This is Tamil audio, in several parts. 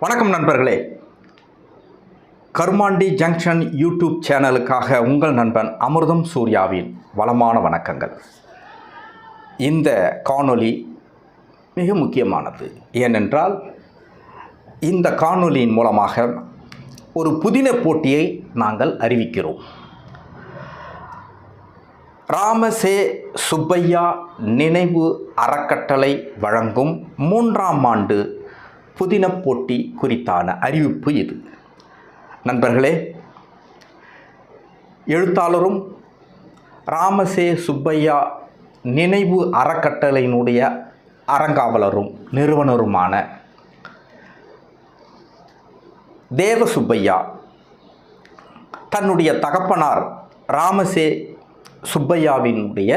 வணக்கம் நண்பர்களே. கர்மாண்டி ஜங்ஷன் யூடியூப் சேனலுக்காக உங்கள் நண்பன் அமிர்தம் சூர்யாவின் வளமான வணக்கங்கள். இந்த காணொளி மிக முக்கியமானது. ஏனென்றால் இந்த காணொலியின் மூலமாக ஒரு புதின போட்டியை நாங்கள் அறிவிக்கிறோம். ராமசே சுப்பையா நினைவு அறக்கட்டளை வழங்கும் மூன்றாம் ஆண்டு புதின போட்டி குறித்தான அறிவிப்பு இது. நண்பர்களே எழுத்தாளரும் ராமசே சுப்பையா நினைவு அறக்கட்டளையினுடைய அறங்காவலரும் நிறுவனருமான தேவ சுப்பையா தன்னுடைய தகப்பனார் ராமசே சுப்பையாவினுடைய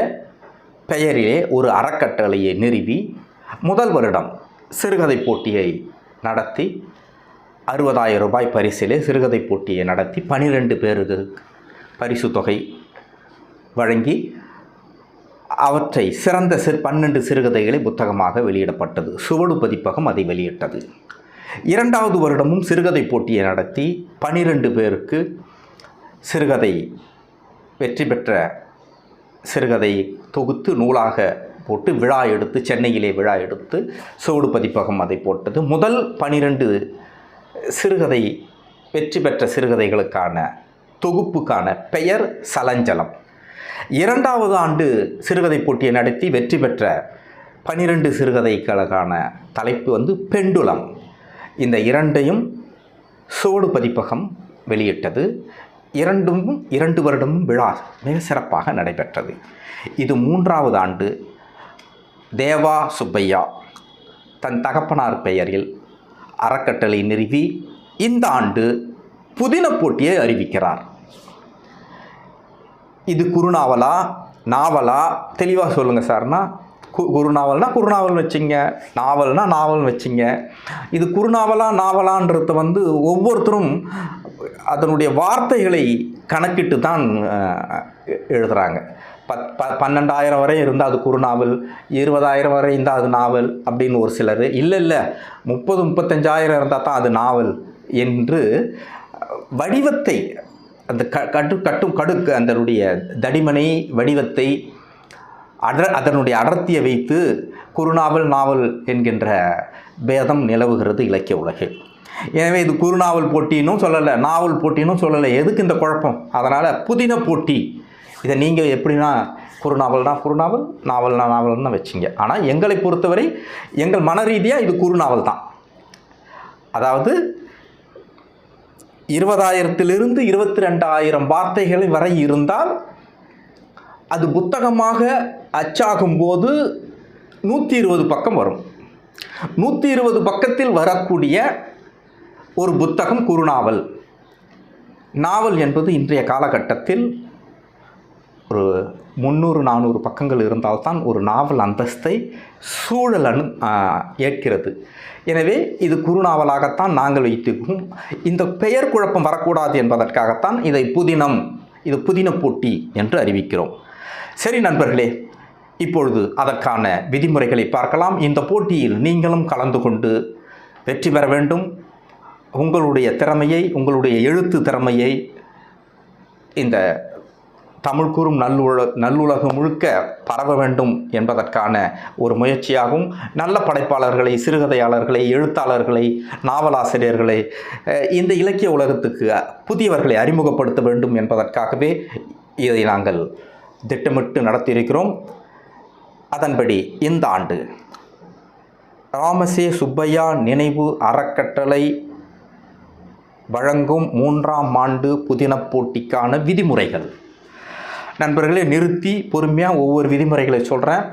பெயரிலே ஒரு அறக்கட்டளையை நிறுவி முதல் வருடம் சிறுகதை போட்டியை நடத்தி அறுபதாயிரம் ரூபாய் பரிசிலே சிறுகதை போட்டியை நடத்தி பனிரெண்டு பேருக்கு பரிசு தொகை வழங்கி அவற்றை சிறந்த சிறு பன்னெண்டு சிறுகதைகளை புத்தகமாக வெளியிடப்பட்டது. சுவடு பதிப்பகம் அதை வெளியிட்டது. இரண்டாவது வருடமும் சிறுகதை போட்டியை நடத்தி பனிரெண்டு பேருக்கு சிறுகதை வெற்றி பெற்ற சிறுகதை தொகுத்து நூலாக போட்டு விழா எடுத்து சென்னையிலே விழா எடுத்து சோடு பதிப்பகம் அதை போட்டது. முதல் பனிரெண்டு சிறுகதை வெற்றி பெற்ற சிறுகதைகளுக்கான தொகுப்புக்கான பெயர் சலஞ்சலம். இரண்டாவது ஆண்டு சிறுகதை போட்டியை நடத்தி வெற்றி பெற்ற பனிரெண்டு சிறுகதைகளுக்கான தலைப்பு வந்து பெண்டுலம் இந்த இரண்டையும் சோடு பதிப்பகம் வெளியிட்டது. இரண்டும் இரண்டு வருடமும் விழா மிக சிறப்பாக நடைபெற்றது. இது மூன்றாவது ஆண்டு தேவா சுப்பையா. தன் தகப்பனார் பெயரில் அறக்கட்டளை நிறுவி இந்த ஆண்டு புதின போட்டியை அறிவிக்கிறார். இது குறுநாவலா? நாவலா? தெளிவாக சொல்லுங்கள் சார்னா கு குறுநாவல்னா குறுநாவல் வச்சுங்க. நாவல்னா நாவல் வச்சுங்க. இது குறுநாவலா நாவலான்றது வந்து ஒவ்வொருத்தரும் அதனுடைய வார்த்தைகளை கணக்கிட்டு தான் எழுதுகிறாங்க பத் ப பன்னெண்டாயிரம் வரை இருந்தால் அது குறுநாவல் இருபதாயிரம் வரை இருந்தால் அது நாவல் அப்படின்னு ஒரு சிலர். இல்லை இல்லை முப்பது முப்பத்தஞ்சாயிரம் இருந்தால் தான் அது நாவல் என்று வடிவத்தை அந்த க கட்டு கட்டும் கடுக்கு அதனுடைய தடிமனை வடிவத்தை அட அதனுடைய அடர்த்தியை வைத்து குறுநாவல் நாவல் என்கின்ற பேதம் நிலவுகிறது இலக்கிய உலகில். எனவே இது குறுநாவல் போட்டினும் சொல்லலை நாவல் போட்டினும் சொல்லலை. எதுக்கு இந்த குழப்பம்? அதனால் புதின போட்டி இதை நீங்கள் எப்படின்னா குறுநாவல்னா குறுநாவல் நாவல்னா நாவல்னு வச்சிங்க. ஆனால் எங்களை பொறுத்தவரை எங்கள் மன ரீதியாக இது குறுநாவல் தான். அதாவது இருபதாயிரத்திலிருந்து இருபத்தி ரெண்டாயிரம் வார்த்தைகள் வரை இருந்தால் அது புத்தகமாக அச்சாகும்போது நூற்றி இருபது பக்கம் வரும். நூற்றி இருபது பக்கத்தில் வரக்கூடிய ஒரு புத்தகம் குறுநாவல். நாவல் என்பது இன்றைய காலகட்டத்தில் ஒரு முந்நூறு நானூறு பக்கங்கள் இருந்தால்தான் ஒரு நாவல் அந்தஸ்தை சூழல் ஏற்கிறது. எனவே இது குறுநாவலாகத்தான் நாங்கள் வைத்திருக்கோம். இந்த பெயர் குழப்பம் வரக்கூடாது என்பதற்காகத்தான் இதை புதினம் இது புதின போட்டி என்று அறிவிக்கிறோம். சரி நண்பர்களே இப்பொழுது அதற்கான விதிமுறைகளை பார்க்கலாம். இந்த போட்டியில் நீங்களும் கலந்து கொண்டு வெற்றி பெற வேண்டும். உங்களுடைய திறமையை உங்களுடைய எழுத்து திறமையை இந்த தமிழ் கூறும் நல்லுல நல்லுலகம் முழுக்க பரவ வேண்டும் என்பதற்கான ஒரு முயற்சியாகும். நல்ல படைப்பாளர்களை சிறுகதையாளர்களை எழுத்தாளர்களை நாவலாசிரியர்களை இந்த இலக்கிய உலகத்துக்கு புதியவர்களை அறிமுகப்படுத்த வேண்டும் என்பதற்காகவே இதை நாங்கள் திட்டமிட்டு நடத்தியிருக்கிறோம். அதன்படி இந்த ஆண்டு ராமசே சுப்பையா நினைவு அறக்கட்டளை வழங்கும் மூன்றாம் ஆண்டு புதின போட்டிக்கான விதிமுறைகள். நண்பர்களே நிறுத்தி பொறுமையாக ஒவ்வொரு விதிமுறைகளை சொல்கிறேன்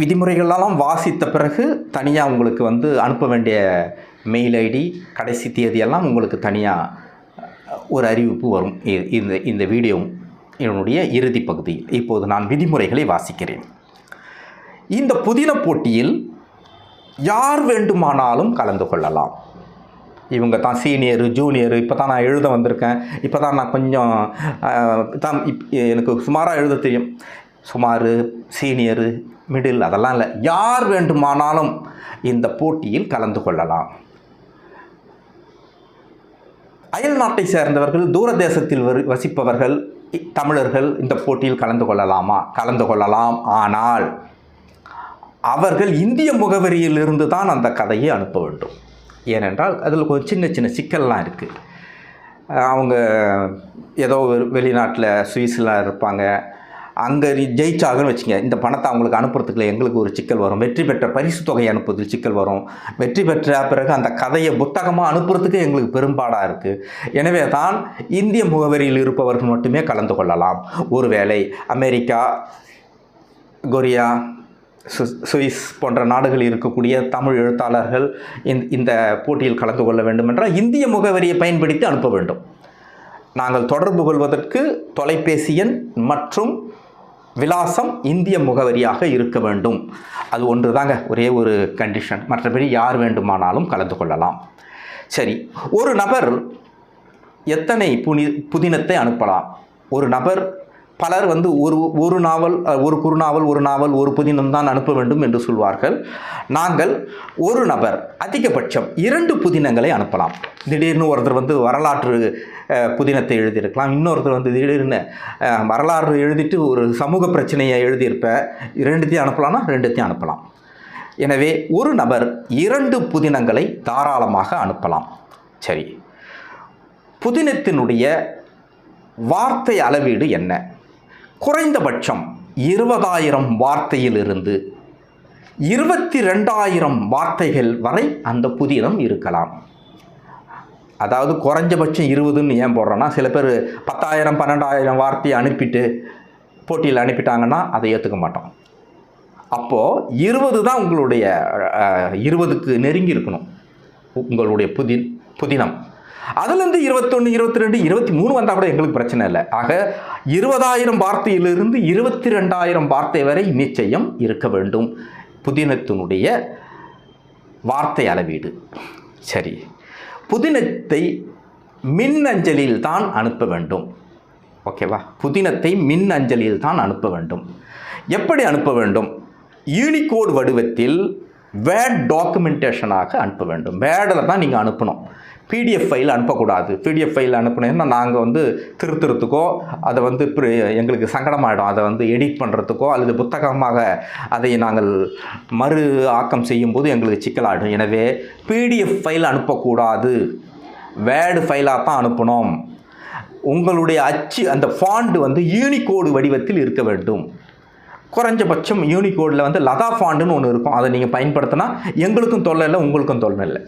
விதிமுறைகளெல்லாம் வாசித்த பிறகு தனியாக உங்களுக்கு வந்து அனுப்ப வேண்டிய மெயில் ஐடி கடைசி தேதியெல்லாம் உங்களுக்கு தனியாக ஒரு அறிவிப்பு வரும். இந்த இந்த வீடியோ என்னுடைய இறுதி பகுதியில் இப்போது நான் விதிமுறைகளை வாசிக்கிறேன். இந்த புதின போட்டியில் யார் வேண்டுமானாலும் கலந்து கொள்ளலாம். இவங்க தான் சீனியரு ஜூனியரு இப்போ தான் நான் எழுத வந்திருக்கேன். இப்போ தான் நான் கொஞ்சம் தான் இப் எனக்கு சுமாராக எழுத தெரியும். சுமார் சீனியரு மிடில் அதெல்லாம் இல்லை. யார் வேண்டுமானாலும் இந்த போட்டியில் கலந்து கொள்ளலாம். அயல் நாட்டை சேர்ந்தவர்கள் தூரதேசத்தில் வசிப்பவர்கள் தமிழர்கள் இந்த போட்டியில் கலந்து கொள்ளலாமா? கலந்து கொள்ளலாம். ஆனால் அவர்கள் இந்திய முகவரியிலிருந்து தான் அந்த கதையை அனுப்ப வேண்டும். ஏனென்றால் அதில் கொஞ்சம் சின்ன சின்ன சிக்கல்லாம் இருக்குது அவங்க ஏதோ ஒரு வெளிநாட்டில் சுவிஸ்லாம் இருப்பாங்க. அங்கே ஜெயிச்சாங்கன்னு வச்சுங்க இந்த பணத்தை அவங்களுக்கு அனுப்புறதுக்குள்ள எங்களுக்கு ஒரு சிக்கல் வரும். வெற்றி பெற்ற பரிசு தொகை அனுப்புறதுக்கு சிக்கல் வரும். வெற்றி பெற்ற பிறகு அந்த கதையை புத்தகமாக அனுப்புறதுக்கு எங்களுக்கு பெரும்பாடாக இருக்குது எனவே தான் இந்திய முகவரியில் இருப்பவர்கள் மட்டுமே கலந்து கொள்ளலாம். ஒருவேளை அமெரிக்கா கொரியா சுவிஸ் போன்ற நாடுகளில் இருக்கக்கூடிய தமிழ் எழுத்தாளர்கள் இந்த இந்த போட்டியில் கலந்து கொள்ள வேண்டும் என்றால் இந்திய முகவரியை பயன்படுத்தி அனுப்ப வேண்டும். நாங்கள் தொடர்பு கொள்வதற்கு தொலைபேசி எண் மற்றும் விலாசம் இந்திய முகவரியாக இருக்க வேண்டும். அது ஒன்று தாங்க ஒரே ஒரு கண்டிஷன் மற்றபடி யார் வேண்டுமானாலும் கலந்து கொள்ளலாம். சரி ஒரு நபர் எத்தனை புனி புதினத்தை அனுப்பலாம்? ஒரு நபர் பலர் வந்து ஒரு ஒரு நாவல் ஒரு குறுநாவல் ஒரு நாவல் ஒரு புதினம் தான் அனுப்ப வேண்டும் என்று சொல்வார்கள். நாங்கள் ஒரு நபர் அதிகபட்சம் இரண்டு புதினங்களை அனுப்பலாம். திடீர்னு ஒருத்தர் வந்து வரலாற்று புதினத்தை எழுதியிருக்கலாம். இன்னொருத்தர் வந்து திடீர்னு வரலாறு எழுதிட்டு ஒரு சமூக பிரச்சனையை எழுதியிருப்ப ரெண்டுத்தையும் அனுப்பலாம்னா ரெண்டுத்தையும் அனுப்பலாம். எனவே ஒரு நபர் இரண்டு புதினங்களை தாராளமாக அனுப்பலாம். சரி. புதினத்தினுடைய வார்த்தை அளவீடு என்ன? குறைந்தபட்சம் இருபதாயிரம் வார்த்தையிலிருந்து இருபத்தி ரெண்டாயிரம் வார்த்தைகள் வரை அந்த புதினம் இருக்கலாம். அதாவது குறைஞ்சபட்சம் இருபதுன்னு ஏன் போடுறோன்னா சில பேர் பத்தாயிரம் பன்னெண்டாயிரம் வார்த்தையை அனுப்பிட்டு போட்டியில் அனுப்பிட்டாங்கன்னா அதை ஏற்றுக்க மாட்டோம். அப்போது இருபது தான் உங்களுடைய இருபதுக்கு நெருங்கி இருக்கணும். உங்களுடைய புதி புதினம். அதுலேருந்து இருபத்தொன்று இருபத்தி ரெண்டு இருபத்தி மூணு வந்தால் கூட எங்களுக்கு பிரச்சனை இல்லை. ஆக இருபதாயிரம் வார்த்தையிலிருந்து இருபத்தி ரெண்டாயிரம் வார்த்தை வரை நிச்சயம் இருக்க வேண்டும். புதினத்தினுடைய வார்த்தை அளவீடு. சரி. புதினத்தை மின்னஞ்சலில் தான் அனுப்ப வேண்டும். ஓகேவா புதினத்தை மின் அஞ்சலில் தான் அனுப்ப வேண்டும். எப்படி அனுப்ப வேண்டும்? யூனிகோட் வடிவத்தில் வேட் டாக்குமெண்டேஷனாக அனுப்ப வேண்டும். வேடில் தான் நீங்கள் அனுப்பணும். பிடிஎஃப் ஃபைல் அனுப்பக்கூடாது. பிடிஎஃப் ஃபைல் அனுப்பினீங்கன்னா நாங்கள் வந்து திருத்துறதுக்கோ அதை வந்து எங்களுக்கு சங்கடமாயிடும். அதை வந்து எடிட் பண்ணுறதுக்கோ அல்லது புத்தகமாக அதை நாங்கள் மறு ஆக்கம் செய்யும்போது எங்களுக்கு சிக்கலாகிடும் எனவே பிடிஎஃப் ஃபைல் அனுப்பக்கூடாது. வேர்டு ஃபைலாக தான் அனுப்பணும். உங்களுடைய அச்சு அந்த ஃபாண்டு வந்து யூனிகோடு வடிவத்தில் இருக்க வேண்டும். குறைஞ்சபட்சம் யூனிகோடில் வந்து லதா ஃபாண்டுன்னு ஒன்று இருக்கும். அதை நீங்கள் பயன்படுத்தினா எங்களுக்கும் தொல்லை இல்லை உங்களுக்கும் தொல்லை இல்லை.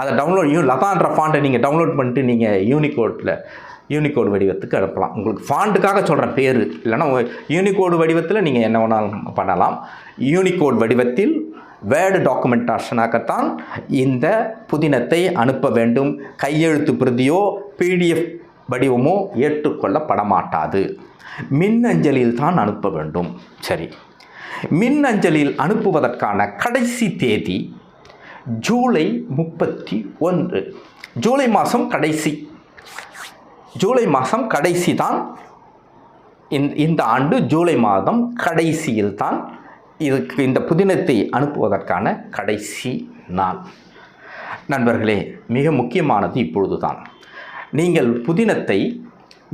அதை டவுன்லோட் யூ லதான்ற ஃபாண்ட்டை நீங்கள் டவுன்லோட் பண்ணிட்டு நீங்கள் யூனிகோடில் யூனிகோடு வடிவத்துக்கு அனுப்பலாம். உங்களுக்கு ஃபாண்ட்டுக்காக சொல்கிறேன் பேர். இல்லைன்னா யூனிகோடு வடிவத்தில் நீங்கள் என்ன வேணாலும் பண்ணலாம். யூனிகோட் வடிவத்தில் வேர்டு டாக்குமெண்டாஷனாகத்தான் இந்த புதினத்தை அனுப்ப வேண்டும். கையெழுத்து பிரதியோ பிடிஎஃப் வடிவமோ ஏற்றுக்கொள்ளப்பட மாட்டாது மின்னஞ்சலில் தான் அனுப்ப வேண்டும். சரி. மின்னஞ்சலில் அனுப்புவதற்கான கடைசி தேதி ஜூலை முப்பத்தி ஒன்று. ஜூலை மாதம் கடைசி. ஜூலை மாதம் கடைசி தான் இந்த ஆண்டு ஜூலை மாதம் கடைசியில் தான் இதுக்கு இந்த புதினத்தை அனுப்புவதற்கான கடைசி நாள். நண்பர்களே மிக முக்கியமானது இப்பொழுது தான் நீங்கள் புதினத்தை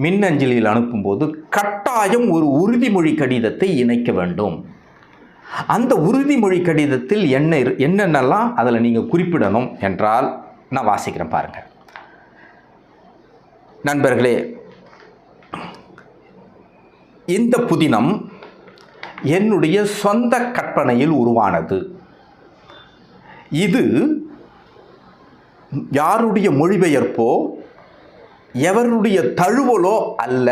மின்னஞ்சலில் அனுப்பும்போது கட்டாயம் ஒரு உறுதிமொழி கடிதத்தை இணைக்க வேண்டும். அந்த உறுதிமொழி கடிதத்தில் என்ன இரு- என்னென்னலாம் அதில் நீங்கள் குறிப்பிடணும் என்றால் நான் வாசிக்கிறேன் பாருங்கள் நண்பர்களே இந்த புதினம் என்னுடைய சொந்த கற்பனையில் உருவானது. இது யாருடைய மொழிபெயர்ப்போ எவருடைய தழுவலோ அல்ல.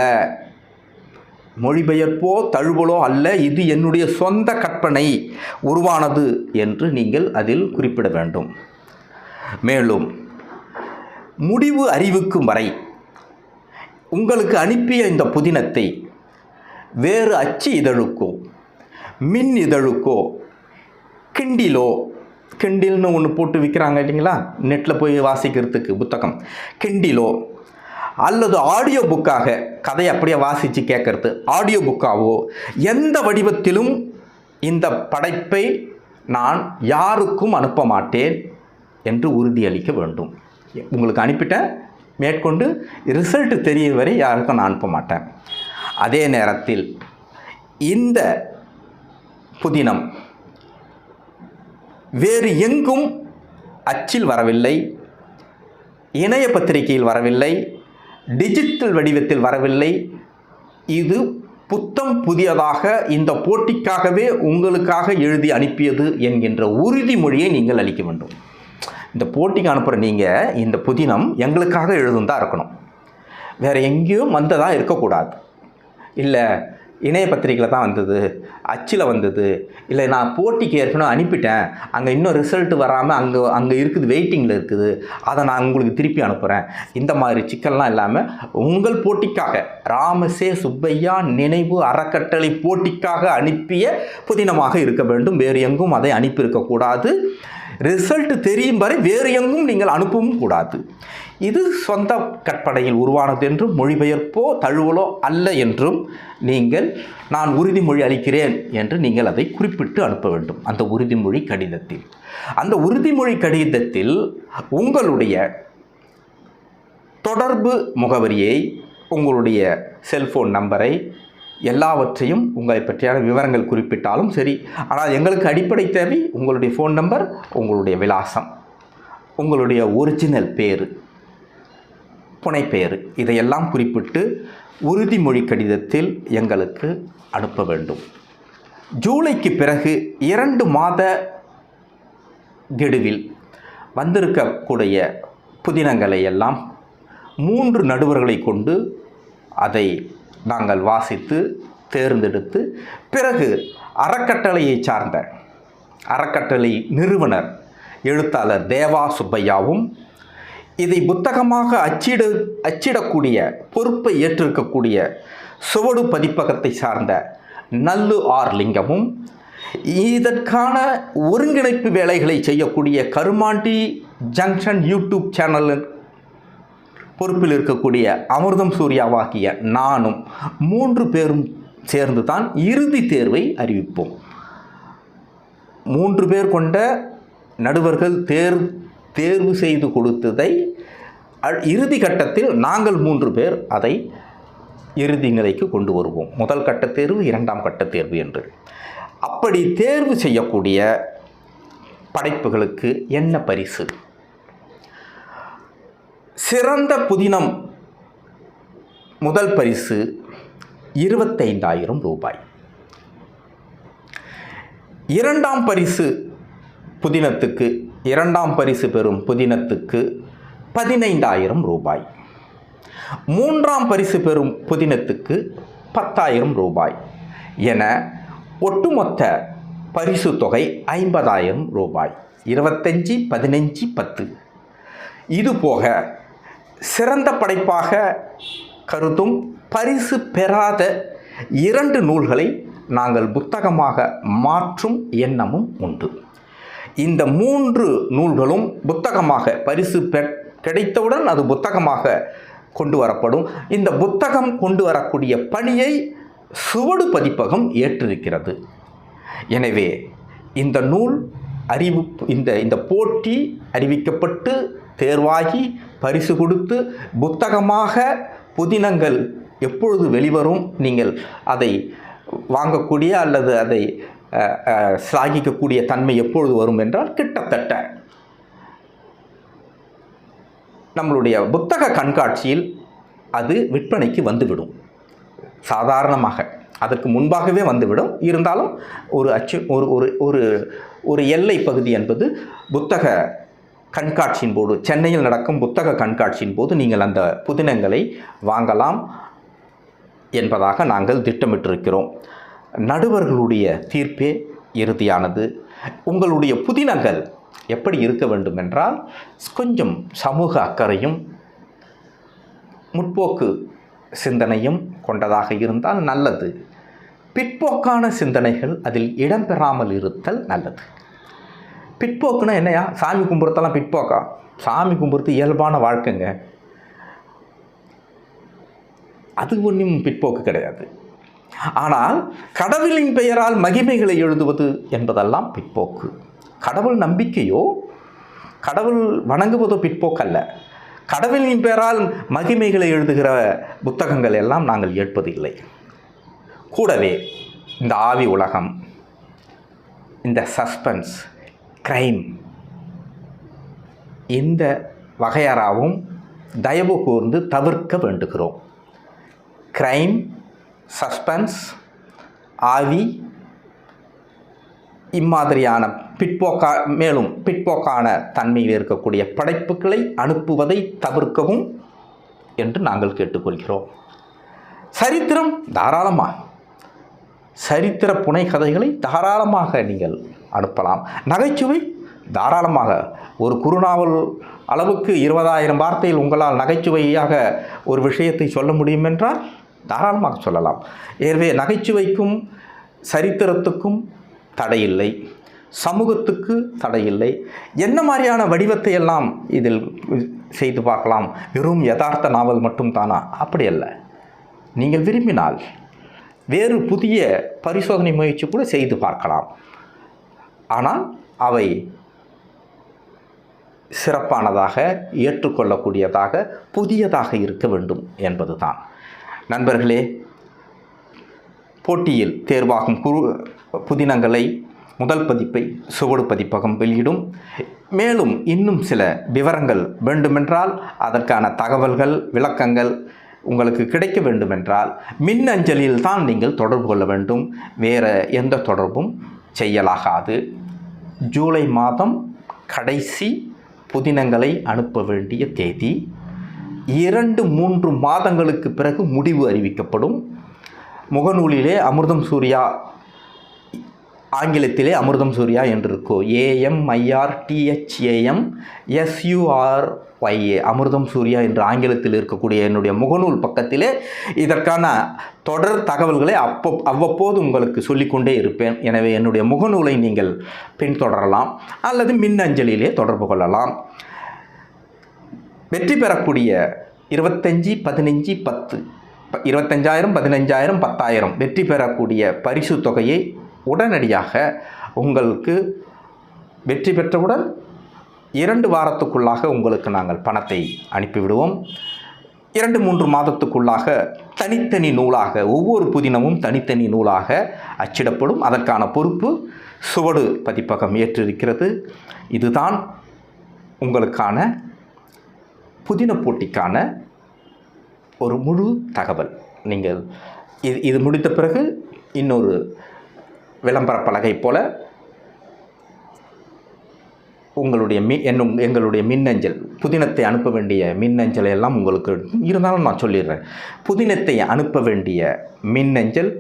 மொழிபெயர்ப்போ தழுவலோ அல்ல இது என்னுடைய சொந்த கற்பனை. உருவானது என்று நீங்கள் அதில் குறிப்பிட வேண்டும். மேலும் முடிவு அறிவிக்கும் வரை உங்களுக்கு அனுப்பிய இந்த புதினத்தை வேறு அச்சு இதழுக்கோ மின் இதழுக்கோ கிண்டிலோ கிண்டில்னு ஒன்று போட்டு விற்கிறாங்க இல்லைங்களா? நெட்டில் போய் வாசிக்கிறதுக்கு புத்தகம். கிண்டிலோ அல்லது ஆடியோ புக்காக கதையை அப்படியே வாசித்து கேட்கறது ஆடியோ புக்காவோ எந்த வடிவத்திலும் இந்த படைப்பை நான் யாருக்கும் அனுப்ப மாட்டேன் என்று உறுதியளிக்க வேண்டும். உங்களுக்கு அனுப்பிட்டேன் மேற்கொண்டு ரிசல்ட் தெரிய வரை யாருக்கும் நான் அனுப்ப மாட்டேன். அதே நேரத்தில் இந்த புதினம் வேறு எங்கும் அச்சில் வரவில்லை. இணைய பத்திரிகையில் வரவில்லை. டிஜிட்டல் வடிவத்தில் வரவில்லை. இது புத்தம் புதியதாக இந்த போட்டிக்காகவே உங்களுக்காக எழுதி அனுப்பியது என்கின்ற உறுதிமொழியை நீங்கள் அளிக்க வேண்டும். இந்த போட்டிக்கு அனுப்புகிற நீங்கள் இந்த புதினம் எங்களுக்காக எழுதும் தான் இருக்கணும். வேறு எங்கேயும் வந்ததாக இருக்கக்கூடாது. இல்லை இணைய பத்திரிக்கையில் தான் வந்தது அச்சில் வந்தது. இல்லை நான் போட்டிக்கு ஏற்கனவே அனுப்பிட்டேன். அங்கே இன்னும் ரிசல்ட் வராமல் அங்கே அங்கே இருக்குது வெயிட்டிங்கில் இருக்குது. அதை நான் உங்களுக்கு திருப்பி அனுப்புகிறேன் இந்த மாதிரி சிக்கல்லாம் இல்லாமல் உங்கள் போட்டிக்காக ராமசே சுப்பையா நினைவு அறக்கட்டளை போட்டிக்காக அனுப்பிய புதினமாக இருக்க வேண்டும். வேறு எங்கும் அதை அனுப்பியிருக்கக்கூடாது. ரிசல்ட் தெரியும் வரை வேறு எங்கும் நீங்கள் அனுப்பவும் கூடாது. இது சொந்த கற்பனையில் உருவானது என்றும் மொழிபெயர்ப்போ தழுவலோ அல்ல என்றும் நீங்கள் நான் உறுதிமொழி அளிக்கிறேன் என்று நீங்கள் அதை குறிப்பிட்டு அனுப்ப வேண்டும். அந்த உறுதிமொழி கடிதத்தில். அந்த உறுதிமொழி கடிதத்தில் உங்களுடைய தொடர்பு முகவரியை உங்களுடைய செல்ஃபோன் நம்பரை எல்லாவற்றையும் உங்களை பற்றியான விவரங்கள் குறிப்பிட்டாலும் சரி ஆனால் எங்களுக்கு அடிப்படை தேவை உங்களுடைய ஃபோன் நம்பர் உங்களுடைய விலாசம் உங்களுடைய ஒரிஜினல் பேர். புனைப்பெயர். இதையெல்லாம் குறிப்பிட்டு உறுதிமொழி கடிதத்தில் எங்களுக்கு அனுப்ப வேண்டும். ஜூலைக்கு பிறகு இரண்டு மாத கெடுவில் வந்திருக்கக்கூடிய புதினங்களை எல்லாம் மூன்று நடுவர்களை கொண்டு அதை நாங்கள் வாசித்து தேர்ந்தெடுத்து பிறகு அறக்கட்டளையை சார்ந்த அறக்கட்டளை நிறுவனர் எழுத்தாளர் தேவா சுப்பையாவும் இதை புத்தகமாக அச்சிட அச்சிடக்கூடிய பொறுப்பை ஏற்றிருக்கக்கூடிய சுவடு பதிப்பகத்தை சார்ந்த நல்லு ஆர் லிங்கமும் இதற்கான ஒருங்கிணைப்பு வேலைகளை செய்யக்கூடிய கருமாண்டி ஜங்ஷன் யூடியூப் சேனலின் பொறுப்பில் இருக்கக்கூடிய அமிர்தம் சூர்யாவாகிய நானும் மூன்று பேரும் சேர்ந்து தான் இறுதி தேர்வை அறிவிப்போம். மூன்று பேர் கொண்ட நடுவர்கள் தேர் தேர்வு செய்து கொடுத்ததை இறுதி கட்டத்தில் நாங்கள் மூன்று பேர் அதை இறுதி நிலைக்கு கொண்டு வருவோம். முதல் கட்ட தேர்வு இரண்டாம் கட்ட தேர்வு என்று. அப்படி தேர்வு செய்யக்கூடிய படைப்புகளுக்கு என்ன பரிசு? சிறந்த புதினம் முதல் பரிசு இருபத்தைந்தாயிரம் ரூபாய். இரண்டாம் பரிசு புதினத்துக்கு இரண்டாம் பரிசு பெறும் புதினத்துக்கு பதினைந்தாயிரம் ரூபாய். மூன்றாம் பரிசு பெறும் புதினத்துக்கு பத்தாயிரம் ரூபாய். என ஒட்டுமொத்த பரிசு தொகை ஐம்பதாயிரம் ரூபாய். இருபத்தஞ்சி பதினஞ்சு பத்து. இதுபோக சிறந்த படைப்பாக கருதும் பரிசு பெறாத இரண்டு நூல்களை நாங்கள் புத்தகமாக மாற்றும் எண்ணமும் உண்டு. இந்த மூன்று நூல்களும் புத்தகமாக பரிசு பெ கிடைத்தவுடன் அது புத்தகமாக கொண்டு வரப்படும். இந்த புத்தகம் கொண்டு வரக்கூடிய பணியை சுவடு பதிப்பகம் ஏற்றிருக்கிறது. எனவே இந்த நூல் அறிவு இந்த இந்த போட்டி அறிவிக்கப்பட்டு தேர்வாகி பரிசு கொடுத்து புத்தகமாக புதினங்கள் எப்பொழுது வெளிவரும் நீங்கள் அதை வாங்கக்கூடிய அல்லது அதை சாகிக்கக்கூடிய சிலாகிக்கக்கூடிய தன்மை எப்பொழுது வரும் என்றால் கிட்டத்தட்ட நம்மளுடைய புத்தக கண்காட்சியில் அது விற்பனைக்கு வந்துவிடும். சாதாரணமாக அதற்கு முன்பாகவே வந்துவிடும். இருந்தாலும் ஒரு அச்சு ஒரு ஒரு ஒரு ஒரு எல்லை பகுதி என்பது புத்தக கண்காட்சியின் போது சென்னையில் நடக்கும் புத்தக கண்காட்சியின் போது நீங்கள் அந்த புதினங்களை வாங்கலாம் என்பதாக நாங்கள் திட்டமிட்டிருக்கிறோம். நடுவர்களுடைய தீர்ப்பே இறுதியானது. உங்களுடைய புதினங்கள் எப்படி இருக்க வேண்டும் என்றால் கொஞ்சம் சமூக அக்கறையும் முற்போக்கு சிந்தனையும் கொண்டதாக இருந்தால் நல்லது. பிற்போக்கான சிந்தனைகள் அதில் இடம்பெறாமல் இருத்தல் நல்லது. பிற்போக்குன்னா என்னையா? சாமி கும்பிட்றதெல்லாம் பிற்போக்கா? சாமி கும்பிட்றது இயல்பான வாழ்க்கைங்க. அது ஒன்றும் பிற்போக்கு கிடையாது. ஆனால் கடவுளின் பெயரால் மகிமைகளை எழுதுவது என்பதெல்லாம் பிற்போக்கு. கடவுள் நம்பிக்கையோ கடவுள் வணங்குவதோ பிற்போக்கல்ல. கடவுளின் பெயரால் மகிமைகளை எழுதுகிற புத்தகங்கள் எல்லாம் நாங்கள் ஏற்பதில்லை. கூடவே இந்த ஆவி உலகம் இந்த சஸ்பென்ஸ் கிரைம் இந்த வகையறாவும் தயவு கூர்ந்து தவிர்க்க வேண்டுகிறோம். கிரைம் சஸ்பென்ஸ் ஆவி இம்மாதிரியான பிற்போக்கா மேலும் பிற்போக்கான தன்மையில் இருக்கக்கூடிய படைப்புகளை அனுப்புவதை தவிர்க்கவும் என்று நாங்கள் கேட்டுக்கொள்கிறோம். சரித்திரம் தாராளமாக சரித்திர புனை கதைகளை தாராளமாக நீங்கள் அனுப்பலாம். நகைச்சுவை தாராளமாக ஒரு குறுநாவல் அளவுக்கு இருபதாயிரம் வார்த்தையில் உங்களால் நகைச்சுவையாக ஒரு விஷயத்தை சொல்ல முடியும் என்றால் தாராளமாக சொல்லலாம். எனவே நகைச்சுவைக்கும் சரித்திரத்துக்கும் தடையில்லை. சமூகத்துக்கு தடையில்லை. என்ன மாதிரியான வடிவத்தை எல்லாம் இதில் செய்து பார்க்கலாம்? வெறும் யதார்த்த நாவல் மட்டும் தானா அப்படி அல்ல. நீங்கள் விரும்பினால் வேறு புதிய பரிசோதனை முயற்சி கூட செய்து பார்க்கலாம். ஆனால் அவை சிறப்பானதாக ஏற்றுக்கொள்ளக்கூடியதாக புதியதாக இருக்க வேண்டும் என்பதுதான். நண்பர்களே போட்டியில் தேர்வாகும் குறு புதினங்களை முதல் பதிப்பை சுவடு பதிப்பகம் வெளியிடும். மேலும் இன்னும் சில விவரங்கள் வேண்டுமென்றால் அதற்கான தகவல்கள் விளக்கங்கள் உங்களுக்கு கிடைக்க வேண்டுமென்றால் மின்னஞ்சலில் தான் நீங்கள் தொடர்பு கொள்ள வேண்டும். வேறு எந்த தொடர்பும் செய்யலாகாது. ஜூலை மாதம் கடைசி புதினங்களை அனுப்ப வேண்டிய தேதி. இரண்டு மூன்று மாதங்களுக்கு பிறகு முடிவு அறிவிக்கப்படும். முகநூலிலே அமிர்தம் சூர்யா ஆங்கிலத்திலே அமிர்தம் சூர்யா என்று இருக்கும் ஏஎம்ஐஆர் டிஹெச்ஏஎம் எஸ்யூஆர் ஒய்ஏ அமிர்தம் சூர்யா என்று ஆங்கிலத்தில் இருக்கக்கூடிய என்னுடைய முகநூல் பக்கத்திலே இதற்கான தொடர் தகவல்களை அப்போ அவ்வப்போது உங்களுக்கு சொல்லிக்கொண்டே இருப்பேன். எனவே என்னுடைய முகநூலை நீங்கள் பின்தொடரலாம் அல்லது மின்னஞ்சலிலே தொடர்பு கொள்ளலாம். வெற்றி பெறக்கூடிய இருபத்தஞ்சி பதினஞ்சு பத்து. ப- இருபத்தஞ்சாயிரம் பதினஞ்சாயிரம் பத்தாயிரம். வெற்றி பெறக்கூடிய பரிசு தொகையை உடனடியாக உங்களுக்கு வெற்றி பெற்றவுடன் இரண்டு வாரத்துக்குள்ளாக உங்களுக்கு நாங்கள் பணத்தை அனுப்பிவிடுவோம். இரண்டு மூன்று மாதத்துக்குள்ளாக தனித்தனி நூலாக ஒவ்வொரு புதினமும் தனித்தனி நூலாக அச்சிடப்படும். அதற்கான பொறுப்பு சுவடு பதிப்பகம் ஏற்றிருக்கிறது. இதுதான் உங்களுக்கான புதின போட்டிக்கான ஒரு முழு தகவல். நீங்கள் இது இது முடித்த பிறகு இன்னொரு விளம்பர பலகை போல் உங்களுடைய மி என்னும் எங்களுடைய மின்னஞ்சல் புதினத்தை அனுப்ப வேண்டிய மின்னஞ்சல் எல்லாம் உங்களுக்கு இருந்தாலும் நான் சொல்லிடுறேன். புதினத்தை அனுப்ப வேண்டிய மின்னஞ்சல்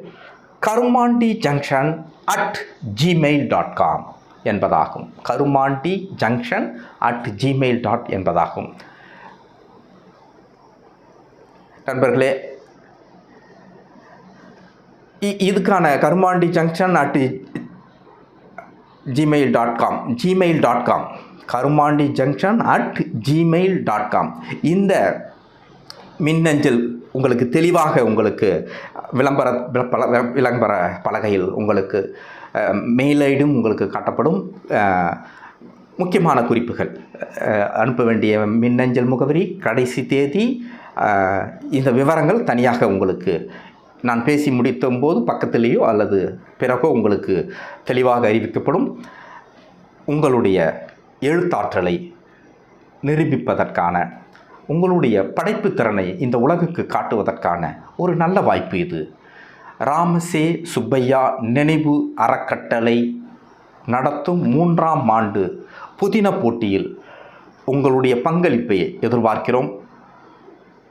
Karumandi junction at Gmail dot com என்பதாகும். Karumandi junction at Gmail dot என்பதாகும். நண்பர்களே இதுக்கான Karumandi junction at Gmail dot com Gmail dot com Karumandi junction at Gmail dot com இந்த மின்னஞ்சல் உங்களுக்கு தெளிவாக உங்களுக்கு விளம்பர விளம்பர பலகையில் உங்களுக்கு மெயில் ஐடும் உங்களுக்கு காட்டப்படும். முக்கியமான குறிப்புகள் அனுப்ப வேண்டிய மின்னஞ்சல் முகவரி கடைசி தேதி இந்த விவரங்கள் தனியாக உங்களுக்கு நான் பேசி முடித்தும் போது பக்கத்திலேயோ அல்லது பிறகோ உங்களுக்கு தெளிவாக அறிவிக்கப்படும். உங்களுடைய எழுத்தாற்றலை நிரூபிப்பதற்கான உங்களுடைய படைப்பு திறனை இந்த உலகுக்கு காட்டுவதற்கான ஒரு நல்ல வாய்ப்பு இது. ராமசே சுப்பையா நினைவு அறக்கட்டளை நடத்தும் மூன்றாம் ஆண்டு புதின போட்டியில் உங்களுடைய பங்களிப்பை எதிர்பார்க்கிறோம்.